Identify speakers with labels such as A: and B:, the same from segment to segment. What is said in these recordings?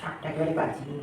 A: শাকটা একেবারে বাঁচিয়ে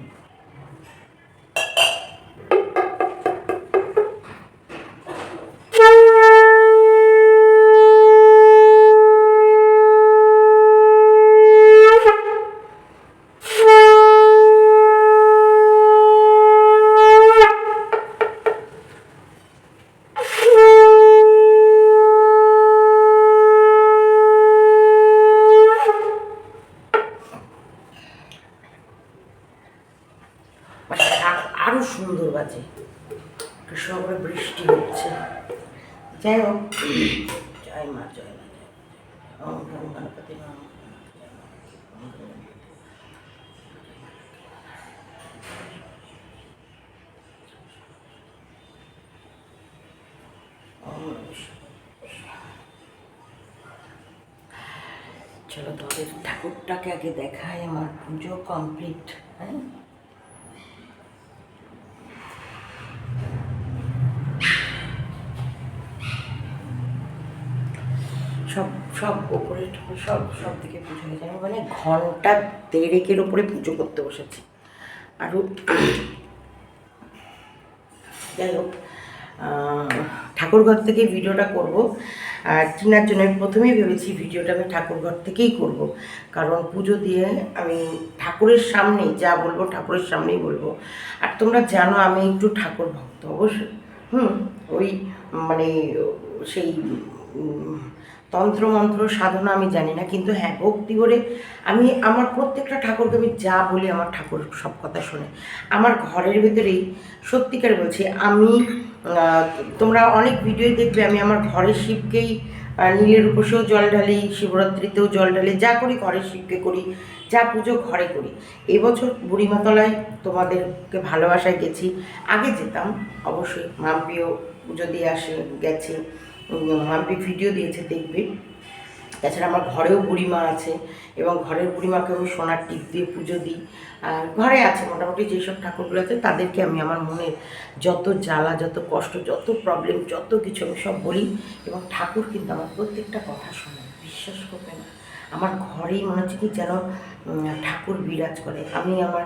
A: চলো তোমাদের ঠাকুরটাকে আগে দেখায় আমার পুজো কমপ্লিট হ্যাঁ সব সব ওপরে সব সব দিকে পুজো হয়ে আমি মানে ঘন্টা দেড়েকের ওপরে পুজো করতে বসেছি আরও যাই হোক ঠাকুরঘর থেকে ভিডিওটা করবো আর চিনার জন্য আমি প্রথমেই ভেবেছি ভিডিওটা আমি ঠাকুরঘর থেকেই করব। কারণ পুজো দিয়ে আমি ঠাকুরের সামনেই যা বলবো ঠাকুরের সামনেই বলবো আর তোমরা জানো আমি একটু ঠাকুর ভক্ত অবশ্যই হুম ওই মানে সেই তন্ত্রমন্ত্র সাধনা আমি জানি না কিন্তু হ্যাঁ ভক্তি করে আমি আমার প্রত্যেকটা ঠাকুরকে আমি যা বলি আমার ঠাকুর সব কথা শোনে আমার ঘরের ভেতরেই সত্যিকার বলছি আমি তোমরা অনেক ভিডিও দেখবে আমি আমার ঘরের শিবকেই নীলের উপসেও জল ঢালি শিবরাত্রিতেও জল ঢালি যা করি ঘরের শিবকে করি যা পুজো ঘরে করি এবছর বুড়িমাতলায় তোমাদেরকে ভালোবাসায় গেছি আগে যেতাম অবশ্যই মাম্পিও পুজো দিয়ে আসে গেছে মাম্পি ভিডিও দিয়েছে দেখবে তাছাড়া আমার ঘরেও বুড়িমা আছে এবং ঘরের বুড়িমাকে আমি সোনার টিপ দিয়ে পুজো দিই আর ঘরে আছে মোটামুটি যেসব ঠাকুরগুলো আছে তাদেরকে আমি আমার মনের যত জ্বালা যত কষ্ট যত প্রবলেম যত কিছু আমি সব বলি এবং ঠাকুর কিন্তু আমার প্রত্যেকটা কথা শোনে বিশ্বাস করবে না আমার ঘরেই মনে হচ্ছে কি যেন ঠাকুর বিরাজ করে আমি আমার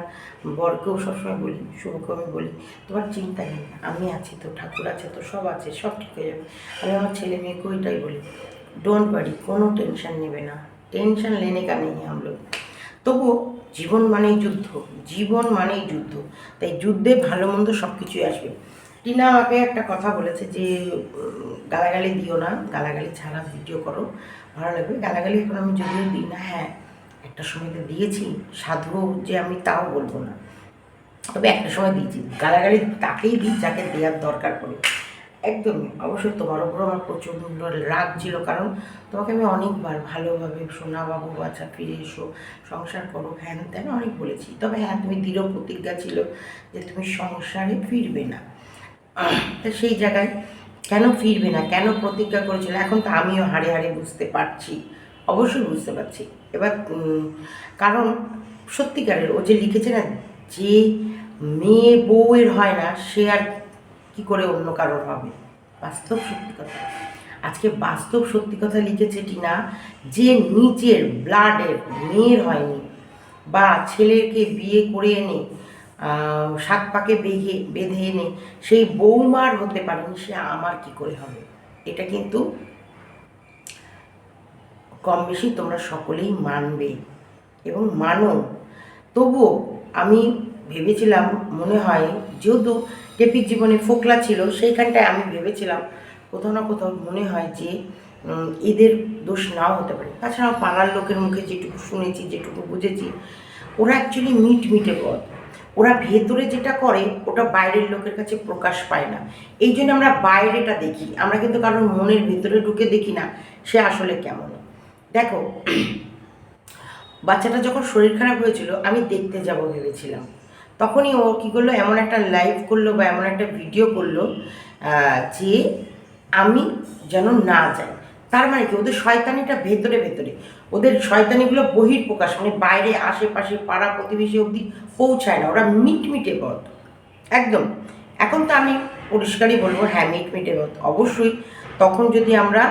A: বরকেও সবসময় বলি শুভকে আমি বলি তোমার চিন্তা নেই আমি আছি তো ঠাকুর আছে তো সব আছে সব ঠিক হয়ে যাবে আমি আমার ছেলে মেয়েকেও এটাই বলি ডোন্ট ওয়ারি কোনো টেনশন নেবে না টেনশন লেনে কা নেই আমলো তবুও জীবন মানেই যুদ্ধ জীবন মানেই যুদ্ধ তাই যুদ্ধে ভালো মন্দ সব কিছুই আসবে টিনা আমাকে একটা কথা বলেছে যে গালাগালি দিও না গালাগালি ছাড়া ভিডিও করো ভালো লাগবে গালাগালি এখন আমি যদিও দিই না হ্যাঁ একটা সময় তো দিয়েছি সাধু যে আমি তাও বলবো না তবে একটা সময় দিয়েছি গালাগালি তাকেই দিই যাকে দেওয়ার দরকার পড়ে একদমই অবশ্য তোমার উপর আমার প্রচণ্ড রাগ ছিল কারণ তোমাকে আমি অনেকবার ভালোভাবে সোনা বাবু বাচ্চা ফিরে এসো সংসার করো হ্যান তেন অনেক বলেছি তবে হ্যাঁ তুমি দৃঢ় প্রতিজ্ঞা ছিল যে তুমি সংসারে ফিরবে না তা সেই জায়গায় কেন ফিরবে না কেন প্রতিজ্ঞা করেছিল এখন তো আমিও হাড়ে হাড়ে বুঝতে পারছি অবশ্যই বুঝতে পারছি এবার কারণ সত্যিকারের ও যে লিখেছে না যে মেয়ে বউয়ের হয় না সে আর কি করে অন্য কারোর হবে বাস্তব সত্যি কথা আজকে বাস্তব সত্যি কথা লিখেছে টিনা যে নিজের ব্লাডের মেয়ের হয়নি বা ছেলেকে বিয়ে করে এনে শাক পাকে বেঁধে বেঁধে এনে সেই বৌমার হতে পারেনি সে আমার কি করে হবে এটা কিন্তু কম বেশি তোমরা সকলেই মানবে এবং মানো তবুও আমি ভেবেছিলাম মনে হয় যেহেতু টেপির জীবনে ফোকলা ছিল সেইখানটায় আমি ভেবেছিলাম কোথাও না কোথাও মনে হয় যে এদের দোষ নাও হতে পারে তাছাড়াও পাড়ার লোকের মুখে যেটুকু শুনেছি যেটুকু বুঝেছি ওরা অ্যাকচুয়ালি মিট মিটে পথ ওরা ভেতরে যেটা করে ওটা বাইরের লোকের কাছে প্রকাশ পায় না এই জন্য আমরা বাইরেটা দেখি আমরা কিন্তু কারোর মনের ভেতরে ঢুকে দেখি না সে আসলে কেমন দেখো বাচ্চাটা যখন শরীর খারাপ হয়েছিল আমি দেখতে যাব ভেবেছিলাম তখনই ও কী করলো এমন একটা লাইভ করলো বা এমন একটা ভিডিও করলো যে আমি যেন না যাই তার মানে কি ওদের শয়তানিটা ভেতরে ভেতরে ওদের শয়তানিগুলো বহির প্রকাশ মানে বাইরে আশেপাশে পাড়া প্রতিবেশী অবধি পৌঁছায় না ওরা মিটমিটে পথ একদম এখন তো আমি পরিষ্কারই বলবো হ্যাঁ মিটমিটে পথ অবশ্যই তখন যদি আমরা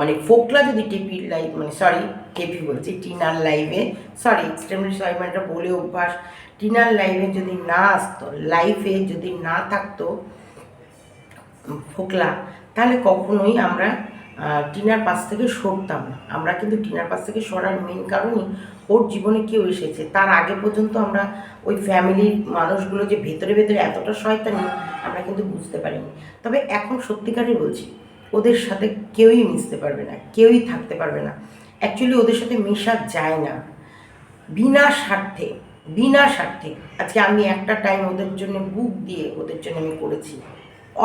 A: মানে ফোকলা যদি টিপি লাইভ মানে সরি টেপি বলছি টিনার লাইভে সরি এক্সট্রিমলি সরি মানে বলে অভ্যাস ডিনার লাইফে যদি না আসতো লাইফে যদি না থাকতো ফোকলা তাহলে কখনোই আমরা টিনার পাশ থেকে সরতাম না আমরা কিন্তু টিনার পাশ থেকে সরার মেন কারণই ওর জীবনে কেউ এসেছে তার আগে পর্যন্ত আমরা ওই ফ্যামিলির মানুষগুলো যে ভেতরে ভেতরে এতটা শয়তানি আমরা কিন্তু বুঝতে পারিনি তবে এখন সত্যিকারই বলছি ওদের সাথে কেউই মিশতে পারবে না কেউই থাকতে পারবে না অ্যাকচুয়ালি ওদের সাথে মেশা যায় না বিনা স্বার্থে বিনা স্বার্থে আজকে আমি একটা টাইম ওদের জন্য বুক দিয়ে ওদের জন্য আমি করেছি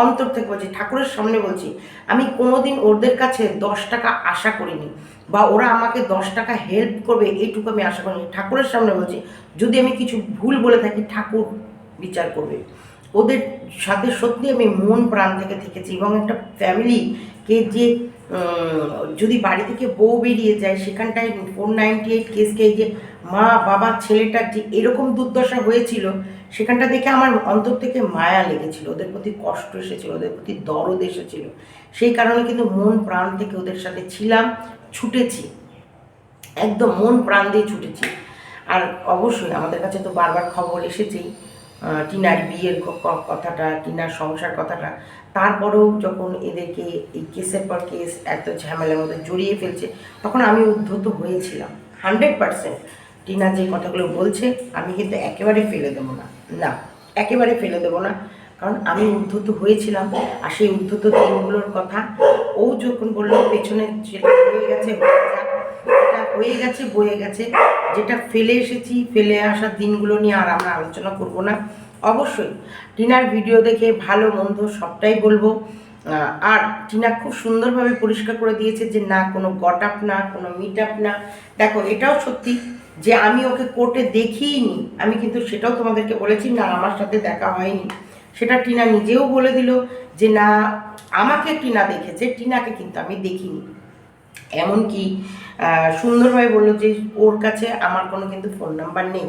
A: অন্তর থেকে বলছি ঠাকুরের সামনে বলছি আমি কোনোদিন ওদের কাছে দশ টাকা আশা করিনি বা ওরা আমাকে দশ টাকা হেল্প করবে এইটুকু আমি আশা করিনি ঠাকুরের সামনে বলছি যদি আমি কিছু ভুল বলে থাকি ঠাকুর বিচার করবে ওদের সাথে সত্যি আমি মন প্রাণ থেকে থেকেছি এবং একটা ফ্যামিলিকে যে যদি বাড়ি থেকে বউ বেরিয়ে যায় সেখানটায় ফোর নাইনটি এইট কেসকে এই যে মা বাবা ছেলেটার যে এরকম দুর্দশা হয়েছিল সেখানটা দেখে আমার অন্তর থেকে মায়া লেগেছিল ওদের প্রতি কষ্ট এসেছিল ওদের প্রতি দরদ এসেছিল সেই কারণে কিন্তু মন প্রাণ থেকে ওদের সাথে ছিলাম ছুটেছি একদম মন প্রাণ দিয়ে ছুটেছি আর অবশ্যই আমাদের কাছে তো বারবার খবর এসেছেই টিনার বিয়ের কথাটা টিনার সংসার কথাটা তারপরেও যখন এদেরকে এই কেসের পর কেস এত ঝামেলার মধ্যে জড়িয়ে ফেলছে তখন আমি উদ্ধত হয়েছিলাম হান্ড্রেড পারসেন্ট টিনা যে কথাগুলো বলছে আমি কিন্তু একেবারে ফেলে দেবো না না একেবারে ফেলে দেবো না কারণ আমি উদ্ধত হয়েছিলাম আর সেই উদ্ধত দিনগুলোর কথা ও যখন বললো পেছনে যেটা হয়ে গেছে হয়ে গেছে বয়ে গেছে যেটা ফেলে এসেছি ফেলে আসার দিনগুলো নিয়ে আর আমরা আলোচনা করব না অবশ্যই টিনার ভিডিও দেখে ভালো মন্দ সবটাই বলবো আর টিনা খুব সুন্দরভাবে পরিষ্কার করে দিয়েছে যে না কোনো গট আপ না কোনো মিট আপ না দেখো এটাও সত্যি যে আমি ওকে কোর্টে দেখিনি আমি কিন্তু সেটাও তোমাদেরকে বলেছি না আমার সাথে দেখা হয়নি সেটা টিনা নিজেও বলে দিল যে না আমাকে টিনা দেখেছে টিনাকে কিন্তু আমি দেখিনি এমনকি সুন্দরভাবে বললো যে ওর কাছে আমার কোনো কিন্তু ফোন নাম্বার নেই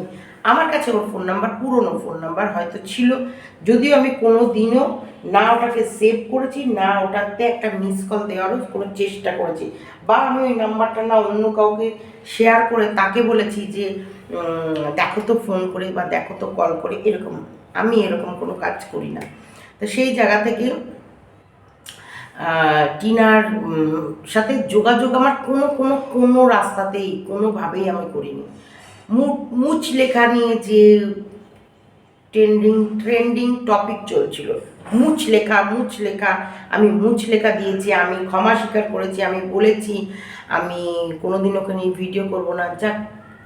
A: আমার কাছে ওর ফোন নাম্বার পুরনো ফোন নাম্বার হয়তো ছিল যদিও আমি কোনো দিনও না ওটাকে সেভ করেছি না ওটাতে একটা মিস কল দেওয়ারও কোনো চেষ্টা করেছি বা আমি ওই নাম্বারটা না অন্য কাউকে শেয়ার করে তাকে বলেছি যে দেখো তো ফোন করে বা দেখো তো কল করে এরকম আমি এরকম কোনো কাজ করি না তো সেই জায়গা থেকে টিনার সাথে যোগাযোগ আমার কোনো কোনো কোনো রাস্তাতেই কোনোভাবেই আমি করিনি মুচ লেখা নিয়ে যে ট্রেন্ডিং ট্রেন্ডিং টপিক চলছিল মুচ লেখা মুচ লেখা আমি মুচ লেখা দিয়েছি আমি ক্ষমা স্বীকার করেছি আমি বলেছি আমি কোনো দিন ওখানে ভিডিও করবো না যাক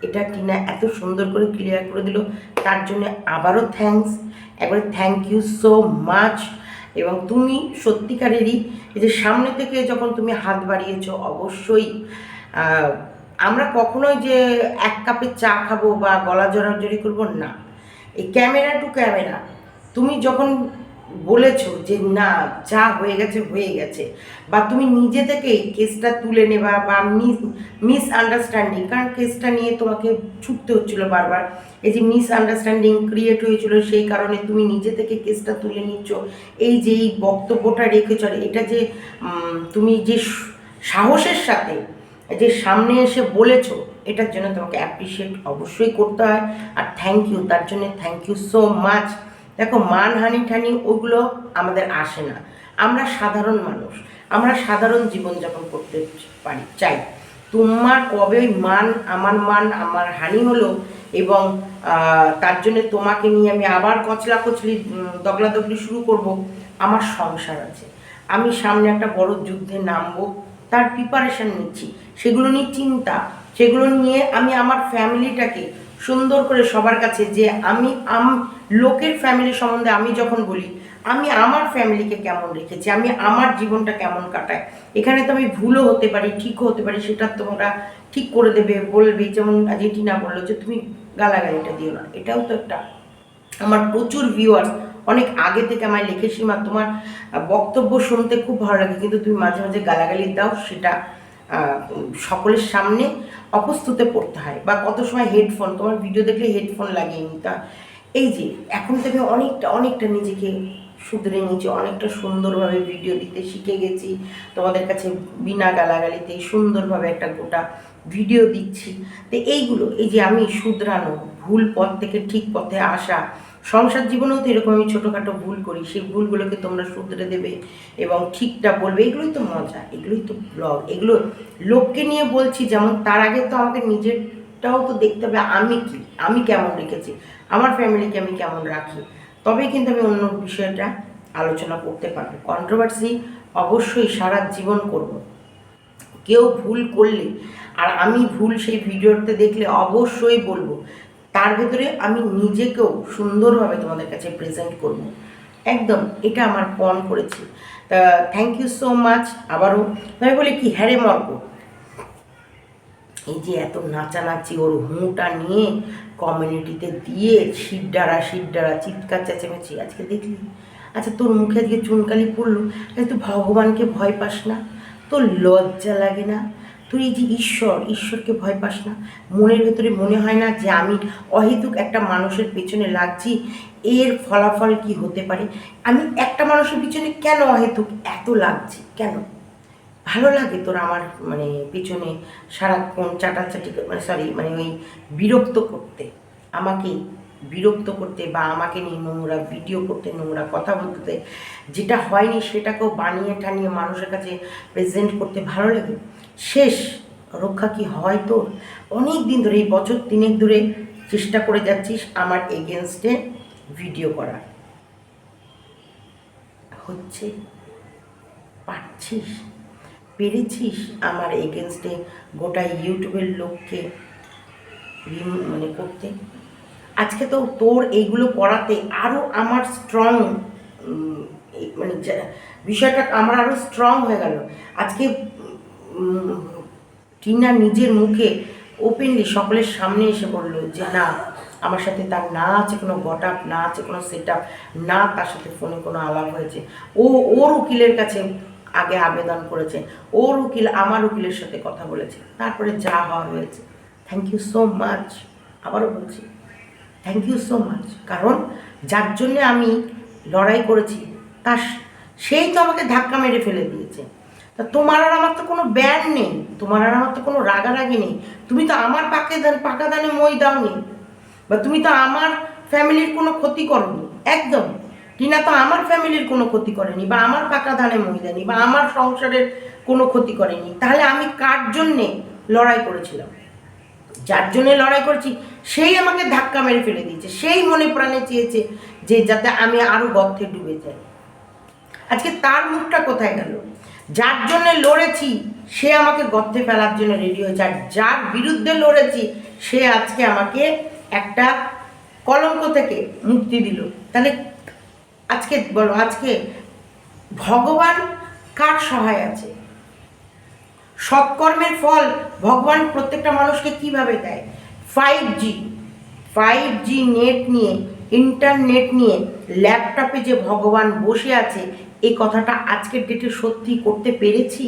A: এটা টিনা এত সুন্দর করে ক্লিয়ার করে দিল তার জন্য আবারও থ্যাংকস একবারে থ্যাংক ইউ সো মাচ এবং তুমি সত্যিকারেরই যে সামনে থেকে যখন তুমি হাত বাড়িয়েছ অবশ্যই আমরা কখনোই যে এক কাপে চা খাবো বা গলা জড়াজড়ি করবো না এই ক্যামেরা টু ক্যামেরা তুমি যখন বলেছো যে না যা হয়ে গেছে হয়ে গেছে বা তুমি নিজে থেকে এই কেসটা তুলে নেবা বা মিস মিস আন্ডারস্ট্যান্ডিং কারণ কেসটা নিয়ে তোমাকে ছুটতে হচ্ছিলো বারবার এই যে মিস আন্ডারস্ট্যান্ডিং ক্রিয়েট হয়েছিল সেই কারণে তুমি নিজে থেকে কেসটা তুলে নিচ্ছ এই যে এই বক্তব্যটা রেখেছ এটা যে তুমি যে সাহসের সাথে যে সামনে এসে বলেছো এটার জন্য তোমাকে অ্যাপ্রিসিয়েট অবশ্যই করতে হয় আর থ্যাংক ইউ তার জন্য থ্যাংক ইউ সো মাচ দেখো মানহানি ঠানি ওগুলো আমাদের আসে না আমরা সাধারণ মানুষ আমরা সাধারণ জীবনযাপন করতে পারি চাই তোমার কবে মান আমার মান আমার হানি হলো এবং তার জন্য তোমাকে নিয়ে আমি আবার কচলা কচলি দগলি শুরু করব আমার সংসার আছে আমি সামনে একটা বড় যুদ্ধে নামবো তার প্রিপারেশান নিচ্ছি সেগুলো নিয়ে চিন্তা সেগুলো নিয়ে আমি আমার ফ্যামিলিটাকে সুন্দর করে সবার কাছে যে আমি আম লোকের ফ্যামিলি সম্বন্ধে আমি যখন বলি আমি আমার ফ্যামিলিকে কেমন রেখেছি আমি আমার জীবনটা কেমন কাটাই এখানে তো আমি ভুলও হতে পারি ঠিকও হতে পারি সেটা তোমরা ঠিক করে দেবে বলবে যেমন আজকে টিনা বললো যে তুমি গালাগালিটা দিও না এটাও তো একটা আমার প্রচুর ভিউয়ার্স অনেক আগে থেকে আমায় লিখে সীমা তোমার বক্তব্য শুনতে খুব ভালো লাগে কিন্তু তুমি মাঝে মাঝে গালাগালি দাও সেটা সকলের সামনে অপস্তুতে পড়তে হয় বা কত সময় হেডফোন তোমার ভিডিও দেখলে হেডফোন লাগিয়ে তা এই যে এখন থেকে অনেকটা অনেকটা নিজেকে শুধরে নিয়েছি অনেকটা সুন্দরভাবে ভিডিও দিতে শিখে গেছি তোমাদের কাছে বিনা গালাগালিতে সুন্দরভাবে একটা গোটা ভিডিও দিচ্ছি তো এইগুলো এই যে আমি শুধরানো ভুল পথ থেকে ঠিক পথে আসা সংসার জীবনেও তো এরকম আমি ছোটোখাটো ভুল করি সেই ভুলগুলোকে তোমরা শুধরে দেবে এবং ঠিকটা বলবে এগুলোই তো মজা এগুলোই তো ব্লগ এগুলো লোককে নিয়ে বলছি যেমন তার আগে তো আমাকে নিজেরটাও তো দেখতে হবে আমি কি আমি কেমন রেখেছি আমার ফ্যামিলিকে আমি কেমন রাখি তবেই কিন্তু আমি অন্য বিষয়টা আলোচনা করতে পারবো কন্ট্রোভার্সি অবশ্যই সারা জীবন করব কেউ ভুল করলে আর আমি ভুল সেই ভিডিওতে দেখলে অবশ্যই বলবো তার ভিতরে আমি নিজেকেও সুন্দরভাবে তোমাদের কাছে প্রেজেন্ট করব একদম এটা আমার পণ করেছি তা থ্যাংক ইউ সো মাচ আবারও আমি বলি কি হ্যারে মর্ক এই যে এত নাচানাচি ওর হুঁটা নিয়ে কমিউনিটিতে দিয়ে শিবডারা ডারা চিৎকার চেঁচেমেচি আজকে দেখলি আচ্ছা তোর মুখে আজকে চুনকালি পড়লো তুই ভগবানকে ভয় পাস না তোর লজ্জা লাগে না তুই যে ঈশ্বর ঈশ্বরকে ভয় পাস না মনের ভেতরে মনে হয় না যে আমি অহেতুক একটা মানুষের পেছনে লাগছি এর ফলাফল কি হতে পারে আমি একটা মানুষের পিছনে কেন অহেতুক এত লাগছি কেন ভালো লাগে তোর আমার মানে পিছনে সারাক্ষণ চাটাচাটি মানে সরি মানে ওই বিরক্ত করতে আমাকে বিরক্ত করতে বা আমাকে নিয়ে নোংরা ভিডিও করতে নোংরা কথা বলতে যেটা হয়নি সেটাকেও বানিয়ে টানিয়ে মানুষের কাছে প্রেজেন্ট করতে ভালো লাগে শেষ রক্ষা কি হয় তোর অনেক দিন ধরে এই বছর তিনেক ধরে চেষ্টা করে যাচ্ছিস আমার এগেনস্টে ভিডিও করা হচ্ছে পারছিস পেরেছিস আমার এগেনস্টে গোটা ইউটিউবের লোককে মানে করতে আজকে তো তোর এইগুলো করাতে আরও আমার স্ট্রং মানে বিষয়টা আমার আরও স্ট্রং হয়ে গেল আজকে টিনা নিজের মুখে ওপেনলি সকলের সামনে এসে পড়লো যে না আমার সাথে তার না আছে কোনো গট আপ না আছে কোনো সেট আপ না তার সাথে ফোনে কোনো আলাপ হয়েছে ও ওর উকিলের কাছে আগে আবেদন করেছে ওর উকিল আমার উকিলের সাথে কথা বলেছে তারপরে যা হওয়া হয়েছে থ্যাংক ইউ সো মাচ আবারও বলছি থ্যাংক ইউ সো মাচ কারণ যার জন্যে আমি লড়াই করেছি তার সেই তো আমাকে ধাক্কা মেরে ফেলে দিয়েছে তা তোমার আর আমার তো কোনো ব্যান নেই তোমার আর আমার তো কোনো রাগারাগি নেই তুমি তো আমার পাকে পাকা দানে মই দাওনি বা তুমি তো আমার ফ্যামিলির কোনো ক্ষতি করনি একদম টিনা তো আমার ফ্যামিলির কোনো ক্ষতি করেনি বা আমার পাকা ধানে মই দেয়নি বা আমার সংসারের কোনো ক্ষতি করেনি তাহলে আমি কার জন্যে লড়াই করেছিলাম যার জন্যে লড়াই করছি সেই আমাকে ধাক্কা মেরে ফেলে দিয়েছে সেই মনে প্রাণে চেয়েছে যে যাতে আমি আরও গর্থে ডুবে যাই আজকে তার মুখটা কোথায় গেল যার জন্য লড়েছি সে আমাকে গর্তে ফেলার জন্য রেডি হয়েছে আর যার বিরুদ্ধে লড়েছি সে আজকে আমাকে একটা কলঙ্ক থেকে মুক্তি দিল তাহলে আজকে বলো আজকে ভগবান কার সহায় আছে সৎকর্মের ফল ভগবান প্রত্যেকটা মানুষকে কিভাবে দেয় five G five G net নিয়ে ইন্টারনেট নিয়ে ল্যাপটপে যে ভগবান বসে আছে এই কথাটা আজকের ডেটে সত্যি করতে পেরেছি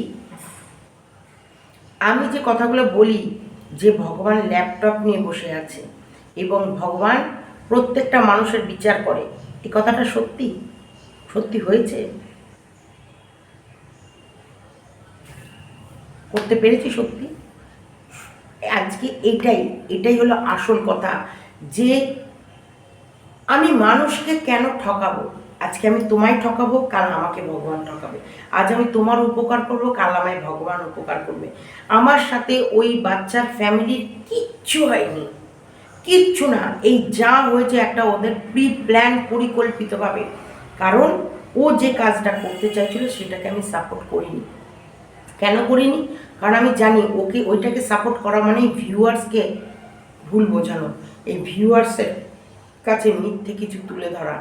A: আমি যে কথাগুলো বলি যে ভগবান ল্যাপটপ নিয়ে বসে আছে এবং ভগবান প্রত্যেকটা মানুষের বিচার করে এই কথাটা সত্যি সত্যি হয়েছে করতে পেরেছি সত্যি আজকে এটাই এটাই হলো আসল কথা যে আমি মানুষকে কেন ঠকাবো আজকে আমি তোমায় ঠকাবো কাল আমাকে ভগবান ঠকাবে আজ আমি তোমার উপকার করবো কাল আমায় ভগবান উপকার করবে আমার সাথে ওই বাচ্চার ফ্যামিলির কিচ্ছু হয়নি কিচ্ছু না এই যা হয়েছে একটা ওদের প্রি প্ল্যান পরিকল্পিতভাবে কারণ ও যে কাজটা করতে চাইছিল সেটাকে আমি সাপোর্ট করিনি কেন করিনি কারণ আমি জানি ওকে ওইটাকে সাপোর্ট করা মানে ভিউয়ার্সকে ভুল বোঝানো এই ভিউয়ার্সের কাছে মিথ্যে কিছু তুলে ধরা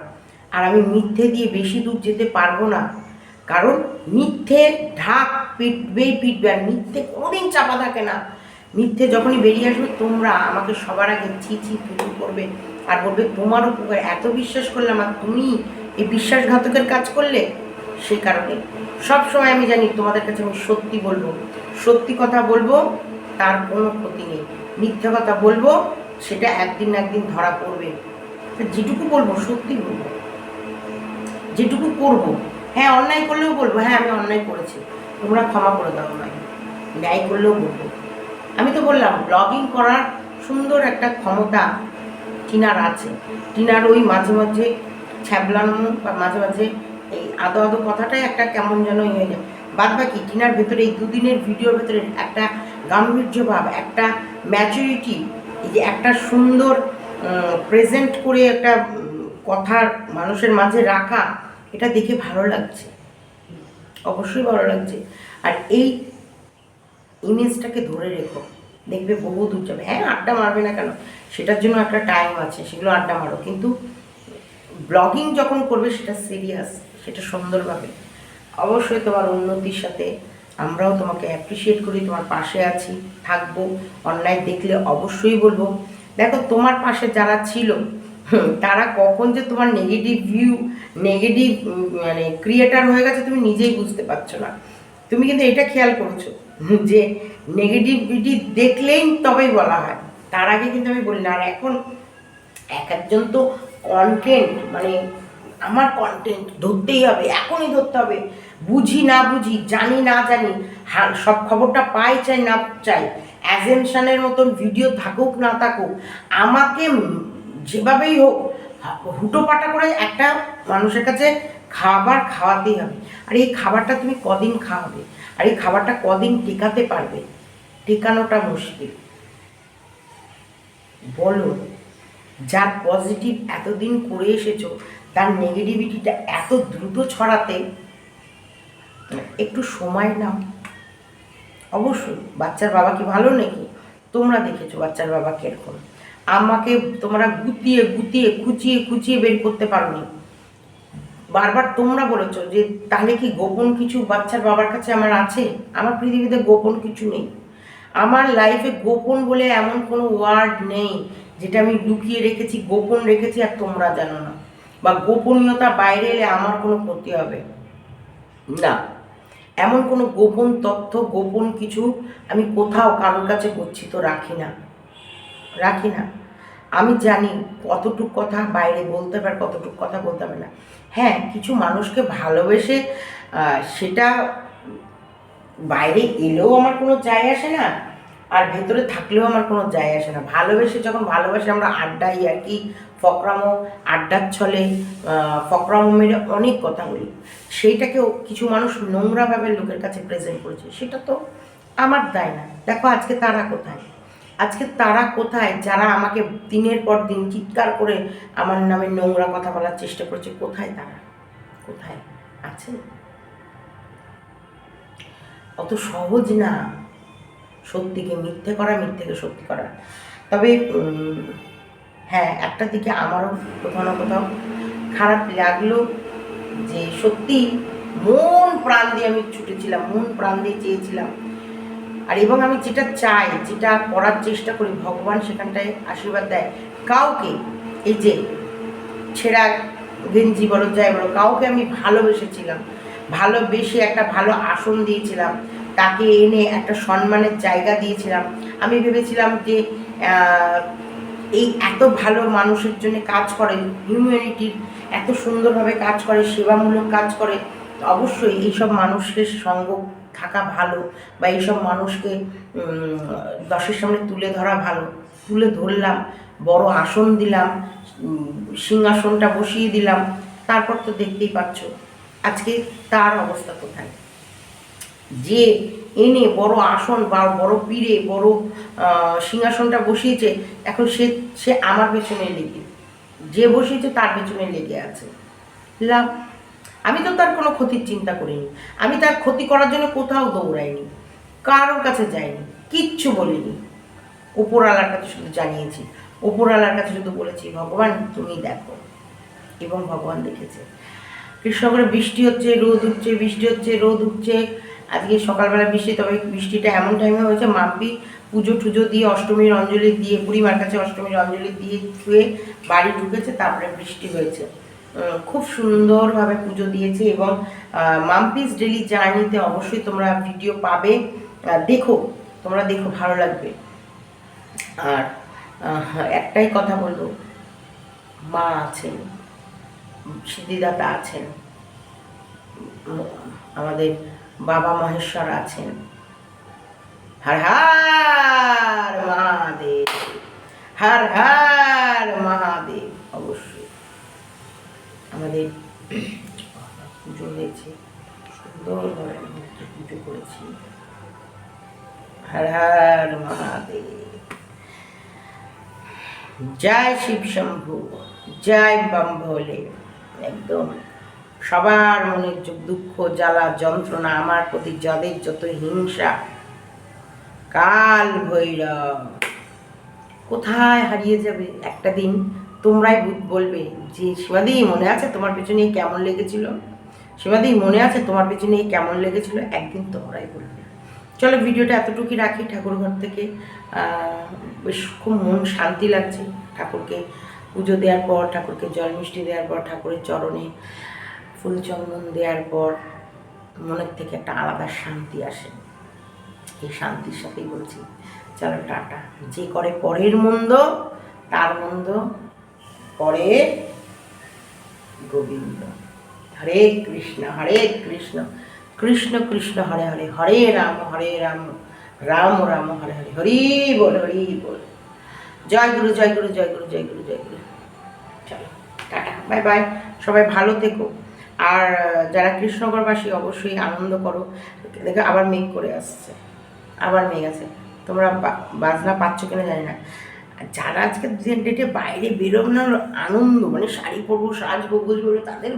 A: আর আমি মিথ্যে দিয়ে বেশি দূর যেতে পারবো না কারণ মিথ্যে ঢাক পিটবেই পিটবে আর মিথ্যে কোনোদিন চাপা থাকে না মিথ্যে যখনই বেরিয়ে আসবে তোমরা আমাকে সবার আগে ছি ছি তুলু করবে আর বলবে তোমার উপকার এত বিশ্বাস করলাম আর তুমি এই বিশ্বাসঘাতকের কাজ করলে সেই কারণে সব সময় আমি জানি তোমাদের কাছে আমি সত্যি বলবো সত্যি কথা বলবো তার কোনো ক্ষতি নেই মিথ্যা কথা বলবো সেটা একদিন না একদিন ধরা পড়বে যেটুকু বলবো সত্যি বলবো যেটুকু করবো হ্যাঁ অন্যায় করলেও বলবো হ্যাঁ আমি অন্যায় করেছি তোমরা ক্ষমা করে দাও আমাকে ন্যায় করলেও বলবো আমি তো বললাম ব্লগিং করার সুন্দর একটা ক্ষমতা টিনার আছে টিনার ওই মাঝে মাঝে ছ্যাবলানো বা মাঝে মাঝে এই আদো আদো কথাটাই একটা কেমন যেন ইয়ে হয়ে যায় বাদ বাকি টিনার ভেতরে এই দুদিনের ভিডিওর ভেতরে একটা গাম্ভীর্য ভাব একটা ম্যাচুরিটি এই যে একটা সুন্দর প্রেজেন্ট করে একটা কথার মানুষের মাঝে রাখা এটা দেখে ভালো লাগছে অবশ্যই ভালো লাগছে আর এই ইমেজটাকে ধরে রেখো দেখবে বহু দূর যাবে হ্যাঁ আড্ডা মারবে না কেন সেটার জন্য একটা টাইম আছে সেগুলো আড্ডা মারো কিন্তু ব্লগিং যখন করবে সেটা সিরিয়াস সেটা সুন্দরভাবে অবশ্যই তোমার উন্নতির সাথে আমরাও তোমাকে অ্যাপ্রিসিয়েট করি তোমার পাশে আছি থাকবো অনলাইন দেখলে অবশ্যই বলবো দেখো তোমার পাশে যারা ছিল তারা কখন যে তোমার নেগেটিভ ভিউ নেগেটিভ মানে ক্রিয়েটার হয়ে গেছে তুমি নিজেই বুঝতে পারছো না তুমি কিন্তু এটা খেয়াল করেছো যে নেগেটিভিটি দেখলেই তবেই বলা হয় তার আগে কিন্তু আমি বলি না আর এখন এক একজন তো কন্টেন্ট মানে আমার কন্টেন্ট ধরতেই হবে এখনই ধরতে হবে বুঝি না বুঝি জানি না জানি সব খবরটা পাই চাই না চাই অ্যাজেনশানের মতন ভিডিও থাকুক না থাকুক আমাকে যেভাবেই হোক হুটোপাটা করে একটা মানুষের কাছে খাবার খাওয়াতেই হবে আর এই খাবারটা তুমি কদিন খাওয়াবে আর এই খাবারটা কদিন টিকাতে পারবে টিকানোটা মুশকিল বলো যার পজিটিভ এতদিন করে এসেছো তার নেগেটিভিটিটা এত দ্রুত ছড়াতে একটু সময় নাও অবশ্যই বাচ্চার বাবাকে ভালো নাকি তোমরা দেখেছো বাচ্চার বাবা কীরকম আমাকে তোমরা গুতিয়ে গুতিয়ে খুঁচিয়ে খুঁচিয়ে বের করতে পারোনি বারবার তোমরা বলেছ যে তাহলে কি গোপন কিছু বাচ্চার বাবার কাছে আমার আছে আমার পৃথিবীতে গোপন কিছু নেই আমার লাইফে গোপন বলে এমন কোনো ওয়ার্ড নেই যেটা আমি লুকিয়ে রেখেছি গোপন রেখেছি আর তোমরা জানো না বা গোপনীয়তা বাইরে এলে আমার কোনো ক্ষতি হবে না এমন কোনো গোপন তথ্য গোপন কিছু আমি কোথাও কারোর কাছে গচ্ছিত রাখি না রাখি না আমি জানি কতটুক কথা বাইরে বলতে পারে কতটুক কথা বলতে হবে না হ্যাঁ কিছু মানুষকে ভালোবেসে সেটা বাইরে এলেও আমার কোনো যায় আসে না আর ভেতরে থাকলেও আমার কোনো যায় আসে না ভালোবেসে যখন ভালোবাসে আমরা আড্ডাই আর কি ফকরামো আড্ডার ছলে ফকরামো মেরে অনেক কথা বলি সেইটাকেও কিছু মানুষ নোংরাভাবে লোকের কাছে প্রেজেন্ট করেছে সেটা তো আমার দায় না দেখো আজকে তারা কোথায় আজকে তারা কোথায় যারা আমাকে দিনের পর দিন চিৎকার করে আমার নামে নোংরা কথা বলার চেষ্টা করছে কোথায় তারা কোথায় আছে অত সহজ না সত্যিকে মিথ্যে করা মিথ্যেকে সত্যি করা তবে হ্যাঁ একটা দিকে আমারও কোথাও না কোথাও খারাপ লাগলো যে সত্যি মন প্রাণ দিয়ে আমি ছুটেছিলাম মন প্রাণ দিয়ে চেয়েছিলাম আর এবং আমি যেটা চাই যেটা করার চেষ্টা করি ভগবান সেখানটায় আশীর্বাদ দেয় কাউকে এই যে ছেঁড়া গেঞ্জি বলো যাই বলো কাউকে আমি ভালোবেসেছিলাম ভালোবেসে একটা ভালো আসন দিয়েছিলাম তাকে এনে একটা সম্মানের জায়গা দিয়েছিলাম আমি ভেবেছিলাম যে এই এত ভালো মানুষের জন্য কাজ করে হিউম্যানিটির এত সুন্দরভাবে কাজ করে সেবামূলক কাজ করে অবশ্যই এইসব মানুষের সঙ্গ থাকা ভালো বা এইসব মানুষকে দশের সামনে তুলে ধরা ভালো তুলে ধরলাম বড় আসন দিলাম সিংহাসনটা বসিয়ে দিলাম তারপর তো দেখতেই পাচ্ছ আজকে তার অবস্থা কোথায় যে এনে বড় আসন বা বড় পীরে বড় সিংহাসনটা বসিয়েছে এখন সে সে আমার পেছনে লেগে যে বসিয়েছে তার পেছনে লেগে আছে লাভ আমি তো তার কোনো ক্ষতির চিন্তা করিনি আমি তার ক্ষতি করার জন্য কোথাও দৌড়াইনি কারোর কাছে যাইনি কিচ্ছু বলিনি ওপরওয়ালার কাছে শুধু জানিয়েছি ওপরওয়ালার কাছে শুধু বলেছি ভগবান তুমি দেখো এবং ভগবান দেখেছে কৃষ্ণগড়ে বৃষ্টি হচ্ছে রোদ উঠছে বৃষ্টি হচ্ছে রোদ উঠছে আজকে সকালবেলা বৃষ্টি তবে বৃষ্টিটা এমন টাইমে হয়েছে মাপি পুজো টুজো দিয়ে অষ্টমীর অঞ্জলি দিয়ে বুড়িমার কাছে অষ্টমীর অঞ্জলি দিয়ে ধুয়ে বাড়ি ঢুকেছে তারপরে বৃষ্টি হয়েছে খুব সুন্দরভাবে পুজো দিয়েছে এবং মাম্পিস ডেলি জার্নিতে অবশ্যই তোমরা ভিডিও পাবে দেখো তোমরা দেখো ভালো লাগবে আর একটাই কথা বলবো মা আছেন সিদ্ধিদাতা আছেন আমাদের বাবা মহেশ্বর আছেন হার হার মহাদেব হার হার মহাদেব অবশ্যই আমাদের পুজো হয়েছে সুন্দরভাবে মূর্তি পুজো করেছি হর হর জয় শিব শম্ভু জয় বম্ভলে একদম সবার মনের দুঃখ জ্বালা যন্ত্রণা আমার প্রতি যাদের যত হিংসা কাল ভৈরব কোথায় হারিয়ে যাবে একটা দিন তোমরাই বলবে যে সীমাদি মনে আছে তোমার পেছনে কেমন লেগেছিল সীমাদি মনে আছে তোমার পেছনে কেমন লেগেছিল একদিন তোমরাই বলবে চলো ভিডিওটা এতটুকুই রাখি ঠাকুর ঘর থেকে বেশ খুব মন শান্তি লাগছে ঠাকুরকে পুজো দেওয়ার পর ঠাকুরকে জল মিষ্টি দেওয়ার পর ঠাকুরের চরণে ফুল চন্দন দেওয়ার পর মনের থেকে একটা আলাদা শান্তি আসে এই শান্তির সাথেই বলছি চলো টাটা যে করে পরের মন্দ তার মন্দ পরে গোবিন্দ হরে কৃষ্ণ হরে কৃষ্ণ কৃষ্ণ কৃষ্ণ হরে হরে হরে রাম হরে রাম রাম রাম হরে হরে হরি বল হরি বল জয় গুরু জয় গুরু জয় গুরু জয় গুরু জয় গুরু চলো টাটা বাই বাই সবাই ভালো থেকো আর যারা কৃষ্ণগড়বাসী অবশ্যই আনন্দ করো দেখো আবার মেঘ করে আসছে আবার মেঘ আছে তোমরা বাজনা পাচ্ছ কিনা জানি না আর যারা আজকে ডেটে বাইরে বেরোনোর আনন্দ মানে শাড়ি পরবো সাজবো বুঝবো তাদের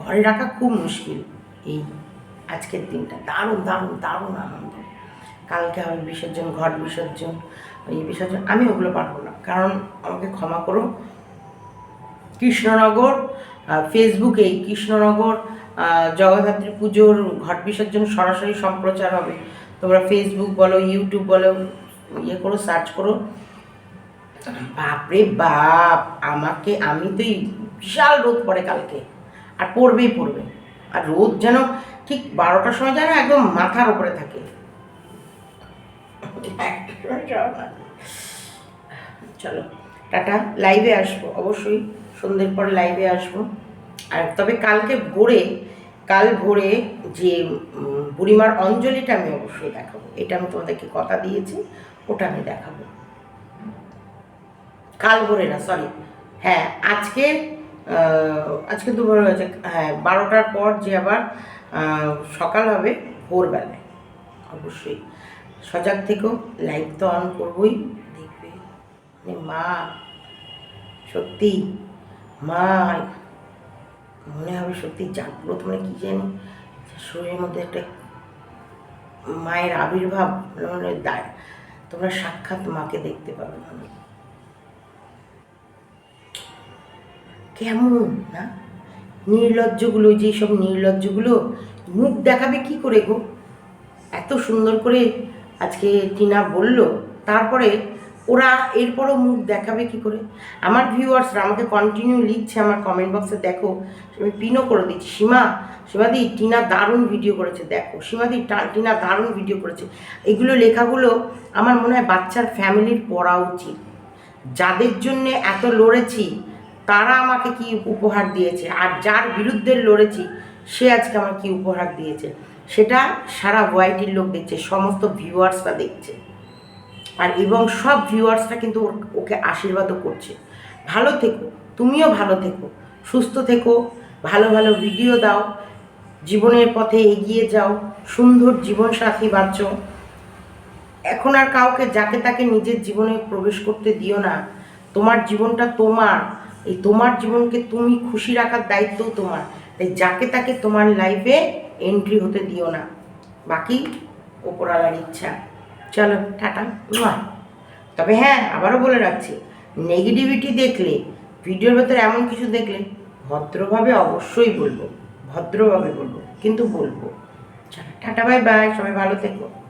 A: ঘরে রাখা খুব মুশকিল এই আজকের দিনটা দারুণ দারুণ দারুণ আনন্দ কালকে আমি বিসর্জন ঘট বিসর্জন এই বিসর্জন আমি ওগুলো পারবো না কারণ আমাকে ক্ষমা করো কৃষ্ণনগর ফেসবুকে কৃষ্ণনগর জগদ্ধাত্রী পুজোর ঘট বিসর্জন সরাসরি সম্প্রচার হবে তোমরা ফেসবুক বলো ইউটিউব বলো ইয়ে করো সার্চ করো বাপরে বাপ আমাকে আমি তো এই বিশাল রোদ পড়ে কালকে আর পড়বেই পড়বে আর রোদ যেন ঠিক বারোটার সময় যেন একদম মাথার উপরে থাকে চলো টাটা লাইভে আসবো অবশ্যই সন্ধ্যের পর লাইভে আসবো আর তবে কালকে ভোরে কাল ভোরে যে বুড়িমার অঞ্জলিটা আমি অবশ্যই দেখাবো এটা আমি তোমাদেরকে কথা দিয়েছি ওটা আমি দেখাবো কাল ভোরে না সরি হ্যাঁ আজকে আজকে দুপুর হয়েছে হ্যাঁ বারোটার পর যে আবার সকাল হবে ভোরবেলায় অবশ্যই সজাগ থেকেও লাইট তো অন করবই দেখবে মানে মা সত্যি মা মনে হবে সত্যি জাগ্রত মানে কী যেন শরীরের মধ্যে একটা মায়ের আবির্ভাব মানে তোমরা সাক্ষাৎ মাকে দেখতে পাবে কেমন না নির্লজ্জগুলো যেসব নির্লজ্জগুলো মুখ দেখাবে কি করে গো এত সুন্দর করে আজকে টিনা বলল তারপরে ওরা এরপরও মুখ দেখাবে কি করে আমার ভিউয়ার্সরা আমাকে কন্টিনিউ লিখছে আমার কমেন্ট বক্সে দেখো আমি পিনও করে দিচ্ছি সীমা সীমাদি টিনা দারুণ ভিডিও করেছে দেখো সীমাদি টিনা দারুণ ভিডিও করেছে এগুলো লেখাগুলো আমার মনে হয় বাচ্চার ফ্যামিলির পড়া উচিত যাদের জন্যে এত লড়েছি তারা আমাকে কি উপহার দিয়েছে আর যার বিরুদ্ধে লড়েছি সে আজকে আমার কি উপহার দিয়েছে সেটা সারা ওয়াইটির লোক দেখছে সমস্ত ভিউয়ার্সরা দেখছে আর এবং সব ভিউয়ার্সরা কিন্তু ওকে আশীর্বাদও করছে ভালো থেকো তুমিও ভালো থেকো সুস্থ থেকো ভালো ভালো ভিডিও দাও জীবনের পথে এগিয়ে যাও সুন্দর জীবনসাথী বাঁচো এখন আর কাউকে যাকে তাকে নিজের জীবনে প্রবেশ করতে দিও না তোমার জীবনটা তোমার এই তোমার জীবনকে তুমি খুশি রাখার দায়িত্ব তোমার তাই যাকে তাকে তোমার লাইফে এন্ট্রি হতে দিও না বাকি ওপরালার ইচ্ছা চলো টাটা তবে হ্যাঁ আবারও বলে রাখছি নেগেটিভিটি দেখলে ভিডিওর ভেতরে এমন কিছু দেখলে ভদ্রভাবে অবশ্যই বলবো ভদ্রভাবে বলবো কিন্তু বলবো টাটা বাই বাই সবাই ভালো থেকো